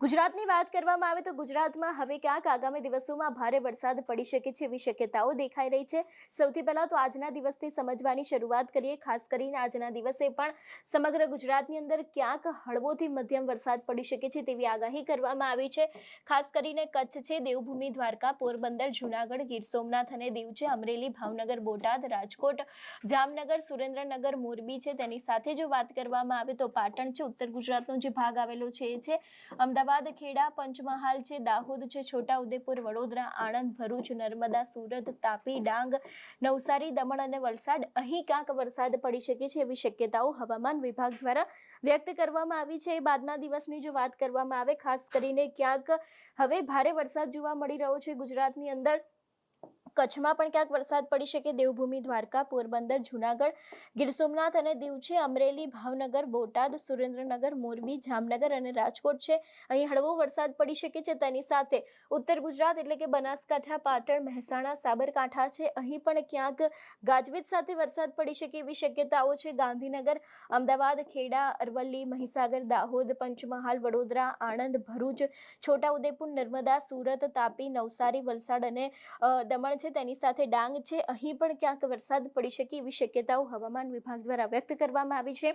ગુજરાતની વાત કરવામાં આવે તો ગુજરાતમાં હવે ક્યાંક આગામી દિવસોમાં ભારે વરસાદ પડી શકે છે એવી શક્યતાઓ દેખાઈ રહી છે. સૌથી પહેલાં તો આજના દિવસથી સમજવાની શરૂઆત કરીએ. ખાસ કરીને આજના દિવસે પણ સમગ્ર ગુજરાતની અંદર ક્યાંક હળવોથી મધ્યમ વરસાદ પડી શકે છે તેવી આગાહી કરવામાં આવી છે. ખાસ કરીને કચ્છ છે, દેવભૂમિ, દ્વારકા, પોરબંદર, જૂનાગઢ, ગીર સોમનાથ અને દીવ છે. અમરેલી, ભાવનગર, બોટાદ, રાજકોટ, જામનગર, સુરેન્દ્રનગર, મોરબી છે. તેની સાથે જો વાત કરવામાં આવે તો પાટણ છે. ઉત્તર ગુજરાતનો જે ભાગ આવેલો છે એ છે. અમદાવાદ ખેડા, પંચમહાલ છે, દાહોદ છે, છોટાઉદેપુર, વડોદરા, આણંદ, ભરૂચ, નર્મદા, સુરત, તાપી, ડાંગ, નવસારી, દમણ અને વલસાડ. અહીં ક્યાંક વરસાદ પડી શકે છે એવી શક્યતાઓ હવામાન વિભાગ દ્વારા વ્યક્ત કરવામાં આવી છે. બાદના દિવસની જો વાત કરવામાં આવે, ખાસ કરીને ક્યાંક હવે ભારે વરસાદ જોવા મળી રહ્યો છે ગુજરાતની અંદર. કચ્છમાં પણ ક્યાંક વરસાદ પડી શકે. દેવભૂમિ, દ્વારકા, પોરબંદર, જૂનાગઢ, ગીર સોમનાથ અને દીવ છે. અમરેલી, ભાવનગર, બોટાદ, સુરેન્દ્રનગર, મોરબી, જામનગર અને રાજકોટ છે. અહીં હળવો વરસાદ પડી શકે છે. તેની સાથે ઉત્તર ગુજરાત એટલે કે બનાસકાંઠા, પાટણ, મહેસાણા, સાબરકાંઠા છે. અહીં પણ ક્યાંક ગાજવીજ સાથે વરસાદ પડી શકે એવી શક્યતાઓ છે. ગાંધીનગર, અમદાવાદ, ખેડા, અરવલ્લી, મહીસાગર, દાહોદ, પંચમહાલ, વડોદરા, આણંદ, ભરૂચ, છોટાઉદેપુર, નર્મદા, સુરત, તાપી, નવસારી, વલસાડ અને દમણ દમણ છે, તેની સાથે ડાંગ છે. અહીં પણ ક્યાંક વરસાદ પડી શકે એવી શક્યતાઓ હવામાન વિભાગ દ્વારા વ્યક્ત કરવામાં આવી છે.